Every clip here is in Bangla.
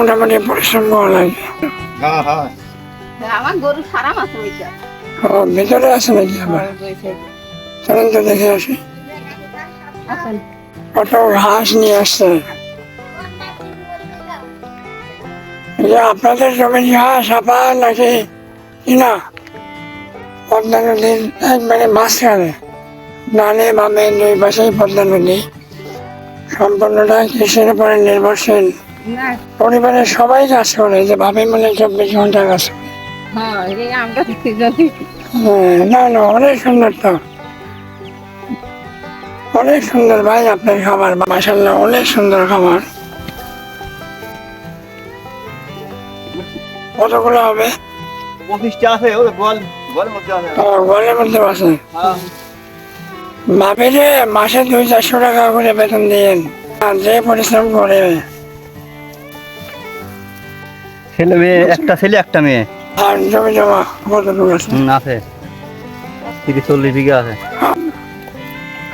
মোটামুটি পরিশ্রম করা লাগে। হ্যাঁ হ্যাঁ। আমার গরু ও ভিতরে আছে নাকি আবার? চলেন তো দেখে আসি। কত ঘাস নিয়ে আসছে। যে আপনাদের জমির ঘাস আপা নাকি কিনা? পদ্মা নদীর একবারে মাঝখানে। ডানে বামে দুই পাশেই পদ্মা নদী। সম্পূর্ণটা কৃষির উপরে নির্ভরশীল। না। পরিবারের সবাই কাজ করে যে ভাবি মানে চব্বিশ ঘণ্টা কাজ করে হ্যাঁ হ্যাঁ, না না অনেক সুন্দর তো। অনেক সুন্দর ভাই আপনার খাবার মাসাল্লাহ অনেক সুন্দর খাবার। কতগুলো হবে? পঁচিশটা আছে মধ্যে আছে। হ্যাঁ। মাসে দুই চারশো টাকা করে বেতন দিয়েন। আর যে পরিশ্রম করে। ছেলে মেয়ে একটা ছেলে একটা মেয়ে। আর জমি জমা কতটুকু আছে আছে। তিরিশ চল্লিশ বিঘা আছে।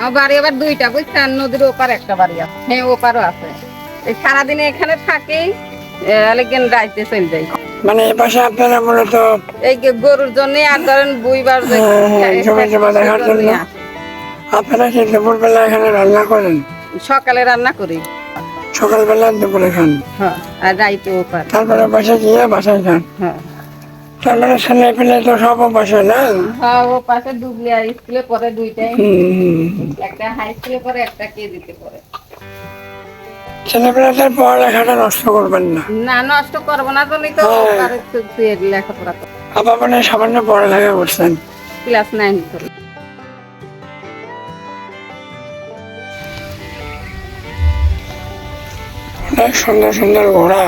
আবার দুইটা বুঝছেন? নদীর ওপার একটা বাড়ি আছে। হ্যাঁ ওপারও আছে। এই সারাদিনে এখানে থাকেই আলেকেন রাইতে চলে যাই মানে এ পাশে আপনারা মূলত এই যে গরুর জন্য আর ধরেন বুইবার হ্যাঁ, হ্যাঁ, জমি জমা দেখার জন্য। আপনারা কি দুপুরবেলা এখানে রান্না করেন? সকালে রান্না করি। সকালবেলা দুপুরে খান। হ্যাঁ আর রাইতে ওপার তারপরে বাসায় গিয়ে বাসায় খান। হ্যাঁ। তারপরে ছেলে পেলে তো সব বসে না? হ্যাঁ ও পাশে ডুবলিয়া স্কুলে পরে দুইটাই। একটা হাই স্কুলে পরে একটা কেজিতে পরে ছেলেপেলেদের পড়ালেখাটা নষ্ট করবেন না। না নষ্ট করব না তো শুয়ে লেখাপড়া করে আপা মানে সামান্য পড়ালেখা করছেন। ক্লাস নাইন সুন্দর সুন্দর ঘোড়া।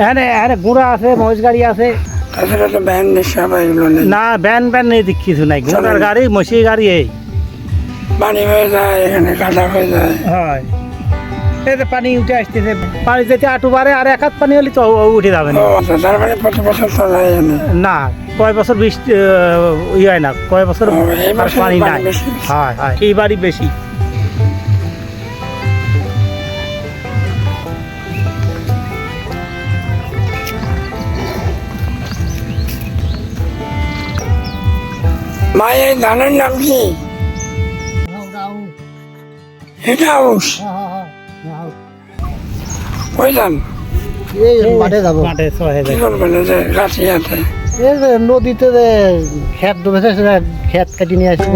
এখানে এখানে গুঁড়া আছে মহিষ গাড়ি আছে। তাছাড়া তো ব্যান এগুলো নেই। না ব্যান ব্যান নেই কিছু নাই। গুঁড়ার গাড়ি মহিষ গাড়ি এই। পানি হয়ে যায় এখানে কাদা হয়ে যায়। হয়। যে পানি উঠে আসতেছে। পানি যেতে আটু বারে আর এক হাত পানি হলে তো উঠে যাবে না। আচ্ছা তার মানে প্রতি বছর তো যায় না। কয় বছর বৃষ্টি ইয়ে হয় না কয় বছর পানি নাই। হয় হয় এইবারই বেশি। মা এই ধানের নাম কি? এটা হাউস ওই ধান মাঠে যাব। মাঠে কি করবেন এই যে গাছি হাতে এই যে নদীতে যে খেত ডুবেছে খেত কাটি নিয়ে আসি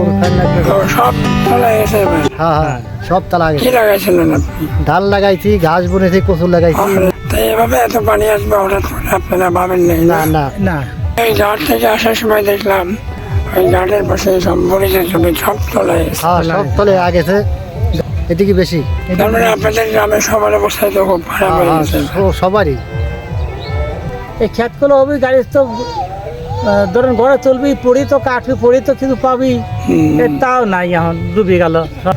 সব তোলা গেছে হ্যাঁ হ্যাঁ সব তালা কি গেছে লাগাইছিলেন আপনি? ধান লাগাইছি ঘাস বুনেছি কচুর লাগাইছি। তাই এভাবে এত পানি আসবে হঠাৎ করে? আপনারা ভাবেন না? না না। এই ঘাট থেকে আসার সময় দেখলাম ওই ঘাটের পাশে সব মরিচের ছবি সব তোলা গেছে হ্যাঁ সব তলে আগেছে এদিকে বেশি? তার মানে আপনাদের গ্রামের সবার অবস্থা তো খুব খারাপ হ্যাঁ, গেছে। সবারই। এই ক্ষেতগুলো হবে গাড়ি তো ধরেন ঘরে চলবি পড়ি তো কাটবি পড়ি তো কিছু পাবি। তাও নাই এখন ডুবে গেল।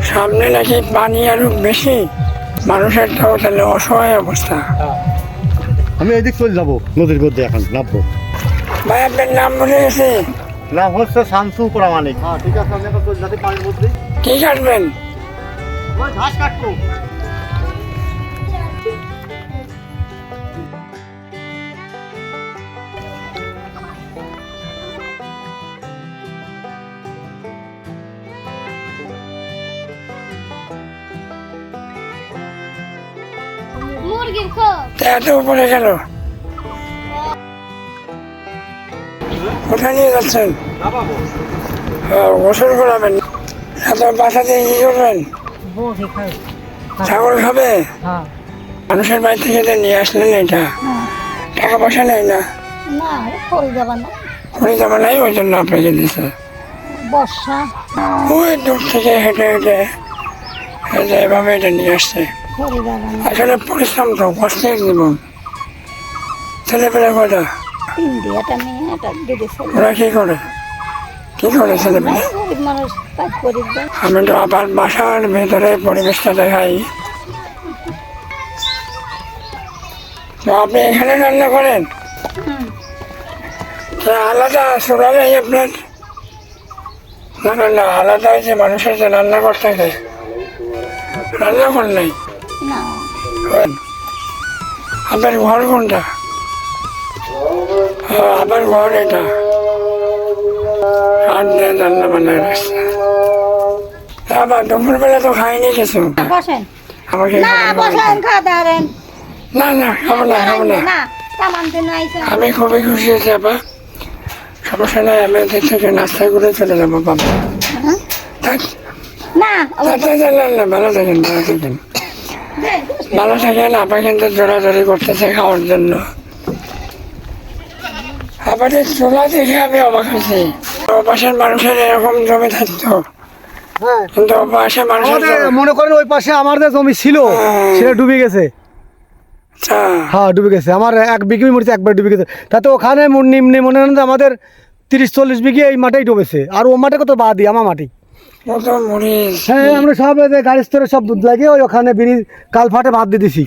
সামনে নাকি পানি আরও বেশি। মানুষের তো তাহলে অসহায় অবস্থা। আমি এদিক চলে যাব নদীর মধ্যে এখন নামবো। ভাই আপনার নাম বলে গেছে নাম হচ্ছে শামসু প্রামাণিক। হ্যাঁ ঠিক আছে আমি এখন চলে পানির মধ্যে কি কাটবেন? ওই ঘাস কাটবো। মুরগির খোপ। তা উপরে গেল কোথায় নিয়ে যাচ্ছেন? ও, গোসল করাবেন। এত বাসা দিয়ে কি করবেন? ছাগল খাবে? হ্যাঁ মানুষের বাড়ি থেকে নিয়ে আসলেন এটা টাকা পয়সা নেই না? করে যাবা নাই ওই জন্য আপনাকে দিছে। ওই দূর থেকে হেঁটে হেঁটে যে এভাবে এটা নিয়ে আসছে। আসলে পরিশ্রম তো কষ্টের জীবন। ছেলেপেলে কটা তিন দিয়ে একটা মেয়ে একটা দিদি ওরা কি করে কি করে ছেলেপেলে গরিব মানুষ কাজ করে আমি তো আবার বাসার ভেতরে পরিবেশটা দেখাই। আপনি এখানে রান্না করেন? আলাদা নেই আপনার? না না না আলাদা হয়েছে মানুষের যে রান্না করতে থাকে রান্না নাই? আপনার ঘর কোনটা? আমার ঘর এটা দিয়ে রাস্তা। আবার দুপুরবেলা তো খাইনি কিছু। বসেন। আমাকে না বসেন খাওয়া দাঁড়েন না না খাব না খাব আমি খুবই খুশি হয়েছি আপা। সমস্যা নাই আমি এদিক থেকে নাস্তা করে চলে যাব বাবা। থাক না না, ভালো থাকেন ভালো থাকেন। ভালো থাকেন আপা কিন্তু জোরাজোরি করতেছে খাওয়ার জন্য। আপাদের চোলা দেখে আমি অবাক হয়েছি। অপাশের মানুষের এরকম জমি থাকতো। হ্যাঁ। কিন্তু অপাশের মানুষের আমাদের মনে করেন ওই পাশে আমার যে জমি ছিল হ্যাঁ। সেটা ডুবে গেছে। আচ্ছা। হ্যাঁ ডুবে গেছে। আমার এক বিঘি মরিচে একবার ডুবে গেছে। তাতে ওখানে মন- নিম্নে মনে আমাদের তিরিশ চল্লিশ বিঘি এই মাঠেই ডুবেছে। আর ও মাঠে কত বাদ দিই আমার মাটি হ্যাঁ আমরা সব গাড়ি স্তরে সব দুধ লাগিয়ে ওই ওখানে বিড়ি কাল ফাটে ভাত দিয়ে দিছি।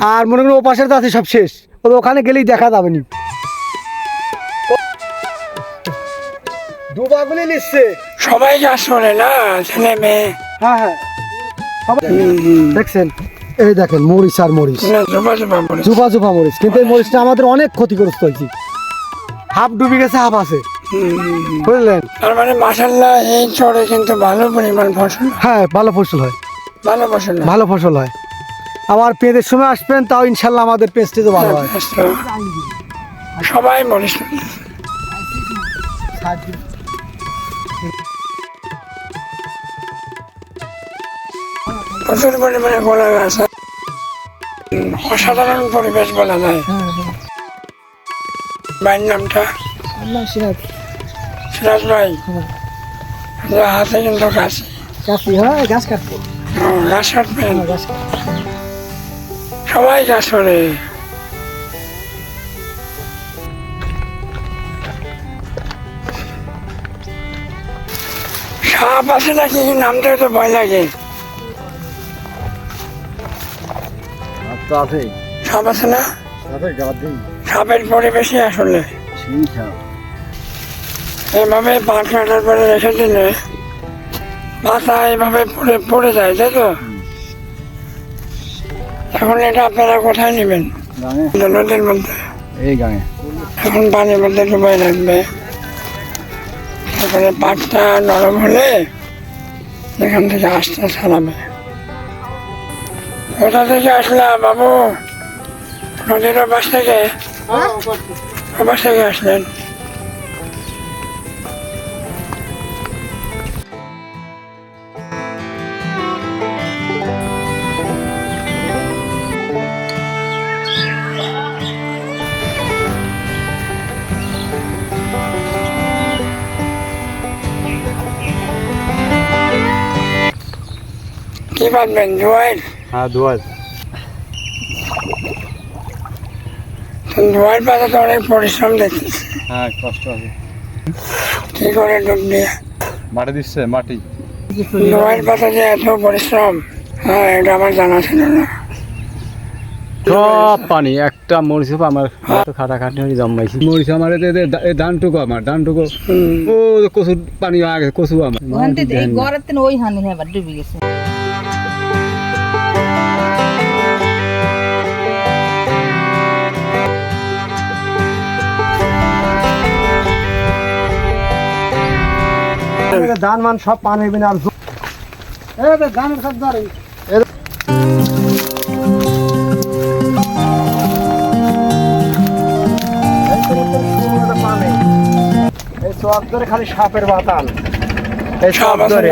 আর মনে করেন ও পাশের তো আছে সব শেষ। ও ওখানে গেলেই দেখা যাবে নি। ডুবাগুলি নিচ্ছে। সবাই কাজ করে না ছেলে মেয়ে। হ্যাঁ হ্যাঁ। দেখছেন? এই দেখেন মরিচ আর মরিচ। জোপা জোপা মরিচ। কিন্তু এই মরিচটা আমাদের অনেক ক্ষতিগ্রস্ত হয়েছে। হাফ ডুবে গেছে হাফ আছে। বুঝলেন? তার মানে মাসাল্লাহ এই চরে কিন্তু ভালো পরিমাণ ফসল। হ্যাঁ ভালো ফসল হয়। ভালো ফসল হয়। ভালো ফসল হয়। আবার পেঁয়াজের সময় আসবেন তাও ইনশাল্লাহ আমাদের পেঁচটি তো ভালো হয়। সবাই মরিচ প্রচুর পরিমাণে কলা গাছ অসাধারণ পরিবেশ বলা যায়। ভাইয়ের নামটা? সিরাজ। ভাই? হাতে কিন্তু গাছ। কাশি হ্যাঁ গাছ কাটবো। গাছ কাটবেন? সবাই গাছ করে সাপ আছে নাকি? নামতে তো ভয় লাগে। সাপ আছে না? সাপের পরিবেশই আসলে। এভাবে পাট কাটার পরে রেখে দিলে পাতা এভাবে পড়ে পড়ে যায় তাই তো? এখন এটা আপনারা কোথায় নেবেন? নদীর মধ্যে। এই গাঙে। এখন পানির মধ্যে ডুবাই রাখবে। তারপরে পাটটা নরম হলে এখান থেকে আস্তে ছাড়াবে কোথা থেকে আসলাম বাবু? নদীর ওপাশ থেকে। ওপাশ থেকে আসলেন? পাবেন জোয়ার হ্যাঁ পাতা তো অনেক পরিশ্রম দেখতেছি হ্যাঁ কষ্ট আছে কি করে ডুব দিয়ে? মাটি দিচ্ছে মাটি। পাতা যে এত পরিশ্রম হ্যাঁ এটা আমার জানা ছিল না। সব পানি একটা মরিচ আমার খাটাখাটি হয়ে জন্মাইছি। মরিচ আমার ধানটুকু আমার ধানটুকু। ও কচুর পানি আগে কচু আমার। ওই হানি এবার ডুবে গেছে। ধান মান সব পান হইবে না আর এই ধানের সব ধরে। এই চক ধরে খালি সাপের বাতাল এই সব ধরে।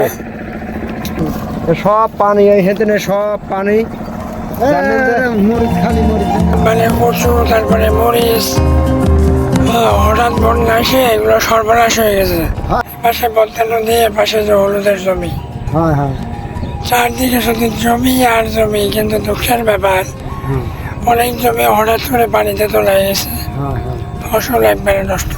সব পানি এই হেঁটে সব পানি। মানে কচু তারপরে মরিচ। হঠাৎ বন্যা এসে এগুলো সর্বনাশ হয়ে গেছে। হ্যাঁ। পাশে পদ্মা নদী এর পাশে যে হলুদের জমি। হ্যাঁ হ্যাঁ। চারদিকে শুধু জমি আর জমি কিন্তু দুঃখের ব্যাপার অনেক জমি হঠাৎ করে পানিতে তোলা গেছে। ফসল একবারে নষ্ট